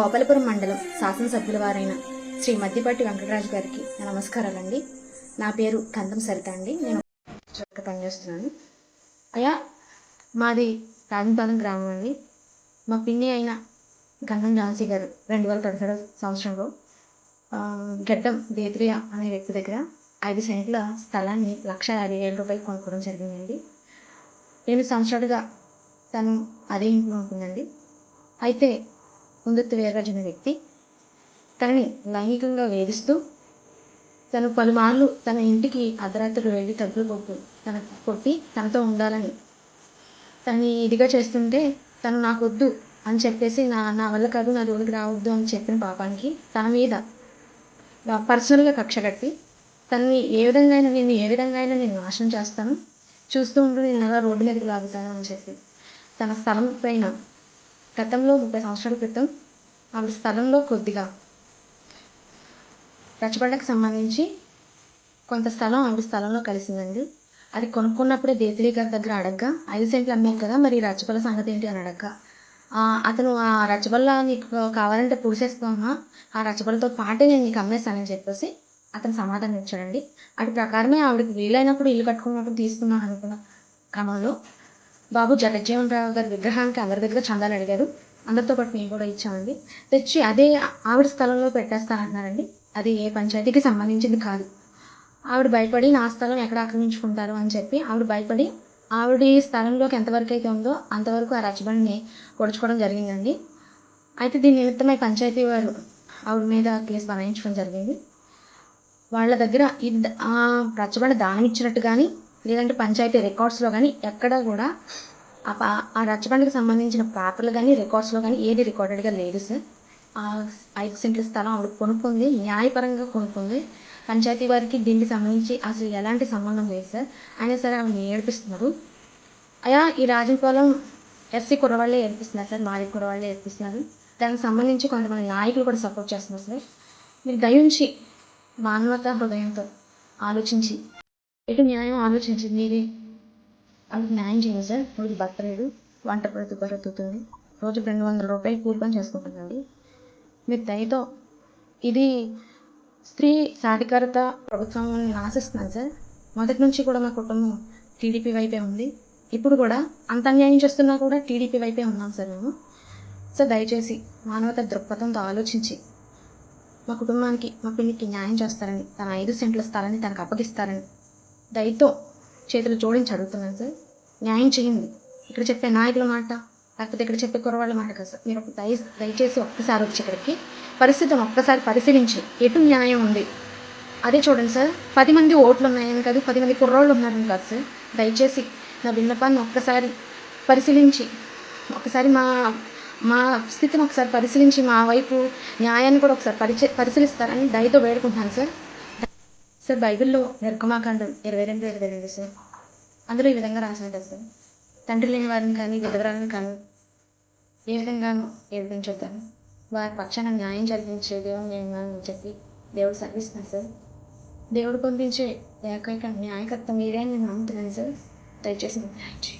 గోపాలపురం మండలం శాసనసభ్యుల వారైన శ్రీ మద్దిపాటి వెంకటరాజు గారికి నా నమస్కారాలండి. నా పేరు కందం సరిత అండి. నేను చోట పనిచేస్తున్నాను. అయ్యా మాది రాజంపాలెం గ్రామం అండి. మా పిన్ని అయిన గంగం ఝాన్సీ గారు రెండు వేల పదిహేడు సంవత్సరంలో గడ్డం దేత్రియ అనే వ్యక్తి దగ్గర ఐదు సెంట్ల స్థలాన్ని లక్ష యాభై వేల రూపాయలు కొనుక్కోవడం జరిగిందండి. ఎనిమిది సంవత్సరాలుగా తను అదే ఇంట్లో ఉంటుందండి. అయితే ముందత్తు వీర్రాజు వ్యక్తి తనని లైంగికంగా వేధిస్తూ తను పలుమార్లు తన ఇంటికి అర్ధరాత్రులు వెళ్ళి తలుపులు కొట్టు తన కొట్టి తనతో ఉండాలని తనని ఇదిగా చేస్తుంటే తను నాకు వద్దు అని చెప్పేసి నా నా వల్ల కాదు నా జోలికి రావద్దు అని చెప్పిన పాపానికి తన మీద పర్సనల్గా కక్ష కట్టి తనని ఏ విధంగా అయినా నేను ఏ విధంగా అయినా నేను నాశనం చేస్తాను. చూస్తూ ఉంటూ నేను అలా రోడ్డు మీదకి లాగుతాను అని చెప్పి తన స్థలం పైన గతంలో ముప్పై సంవత్సరాల క్రితం ఆవిడ స్థలంలో కొద్దిగా రచ్చబండకు సంబంధించి కొంత స్థలం ఆవిడ స్థలంలో కలిసిందండి. అది కొనుక్కున్నప్పుడే దేశిలీ గారి దగ్గర అడగ్గా ఐదు సెంట్లు అమ్మాం కదా మరి రచ్చబల్ల సంగతి ఏంటి అని అడగ్గా. అతను ఆ రచ్చబల్ల నీకు కావాలంటే పూసేసుకోమా ఆ రచ్చబల్లతో పాటే నేను నీకు అమ్మేస్తానని చెప్పేసి అతను సమాధానం ఇచ్చాడండి. అటు ప్రకారమే ఆవిడకి వీలైనప్పుడు ఇల్లు కట్టుకున్నప్పుడు తీసుకున్నాను అనుకున్న క్రమంలో బాబు జగజ్జీవన్ రావు గారి విగ్రహానికి అందరి దగ్గర చందాలు అడిగారు. అందరితో పాటు మేము కూడా ఇచ్చామండి. తెచ్చి అదే ఆవిడ స్థలంలో పెట్టేస్తానంటున్నారండి అది ఏ పంచాయతీకి సంబంధించింది కాదు. ఆవిడ భయపడి నా స్థలం ఎక్కడ ఆక్రమించుకుంటారు అని చెప్పి ఆవిడ భయపడి ఆవిడ స్థలంలోకి ఎంతవరకు అయితే ఉందో అంతవరకు ఆ రచ్చబండిని పొడుచుకోవడం జరిగిందండి. అయితే దీని నిమిత్తమై పంచాయతీ వారు ఆవిడ మీద కేసు బనాయించడం జరిగింది. వాళ్ళ దగ్గర ఇది ఆ రచ్చబండ దానం ఇచ్చినట్టు కానీ లేదంటే పంచాయతీ రికార్డ్స్లో కానీ ఎక్కడ కూడా ఆ పా- ఆ రచ్చబండకి సంబంధించిన పేపర్లు కానీ రికార్డ్స్లో కానీ ఏది రికార్డెడ్గా లేదు సార్. ఆ ఐదు సెంట్ల స్థలం ఆవిడ కొనుక్కుంది న్యాయపరంగా కొనుక్కుంది. పంచాయతీ వారికి దీనికి సంబంధించి అసలు ఎలాంటి సంబంధం లేదు సార్. అయినా సరే ఆవిడని ఏడిపిస్తున్నారు అయా ఈ రాజంపాలెం ఎస్సీ కుర్రవాళ్ళే ఏర్పిస్తున్నారు సార్ మాది కుర్రవాళ్ళే ఏర్పిస్తున్నారు దానికి సంబంధించి కొంతమంది నాయకులు కూడా సపోర్ట్ చేస్తున్నారు సార్. మీరు దయించి మానవతా హృదయంతో ఆలోచించి ఎటు న్యాయం ఆలోచించింది మీరే వాళ్ళకి న్యాయం చేయండి సార్. రోజు భర్త వంట ప్రతి బతుకుతుంది రోజుకు రెండు వందల రూపాయలు కూలి పని చేసుకుంటుందండి మీరు దయతో ఇది స్త్రీ సాధికారత ప్రభుత్వం అని ఆశిస్తున్నాను సార్. మొదటి నుంచి కూడా మా కుటుంబం టీడీపీ వైపే ఉంది. ఇప్పుడు కూడా అంత అన్యాయం చేస్తున్నా కూడా టీడీపీ వైపే ఉన్నాం సార్ మేము. సార్ దయచేసి మానవత దృక్పథంతో ఆలోచించి మా కుటుంబానికి మా పిల్లికి న్యాయం చేస్తారని తన ఐదు సెంట్ల స్థలాన్ని తనకు అప్పగిస్తారని దయతో చేతులు జోడించి అడుగుతున్నాను సార్. న్యాయం చేయండి. ఇక్కడ చెప్పే నాయకుల మాట లేకపోతే ఇక్కడ చెప్పే కురవాళ్ళ మాట కదా సార్. మీరు ఒక దయ దయచేసి ఒక్కసారి వచ్చి ఇక్కడికి పరిస్థితిని ఒక్కసారి పరిశీలించి ఎటు న్యాయం ఉంది? అదే చూడండి సార్. పది మంది ఓట్లు ఉన్నాయని కాదు పది మంది కుర్రోళ్ళు ఉన్నారని కాదు సార్. దయచేసి నా విన్నపాన్ని ఒక్కసారి పరిశీలించి ఒకసారి మా మా స్థితిని ఒకసారి పరిశీలించి మా వైపు న్యాయాన్ని కూడా ఒకసారి పరిచ పరిశీలిస్తారని దయతో వేడుకుంటాను సార్. సార్ బైబిల్లో నిర్గమాకాండం ఇరవై రెండు ఇరవై రెండు సార్. అందులో ఈ విధంగా రాసినట్టు సార్. తండ్రి లేని వారిని కానీ విధవరాలను కానీ ఏ విధంగానూ చెప్తాను వారి పక్షాన న్యాయం జరిగించే దేవుని నేను అని చెప్పి దేవుడు సర్విస్తున్నాను సార్. దేవుడు పంపించే ఏకైక న్యాయకర్త మీరే అని నేను నమ్ముతున్నాను సార్. దయచేసి న్యాయం చేయండి.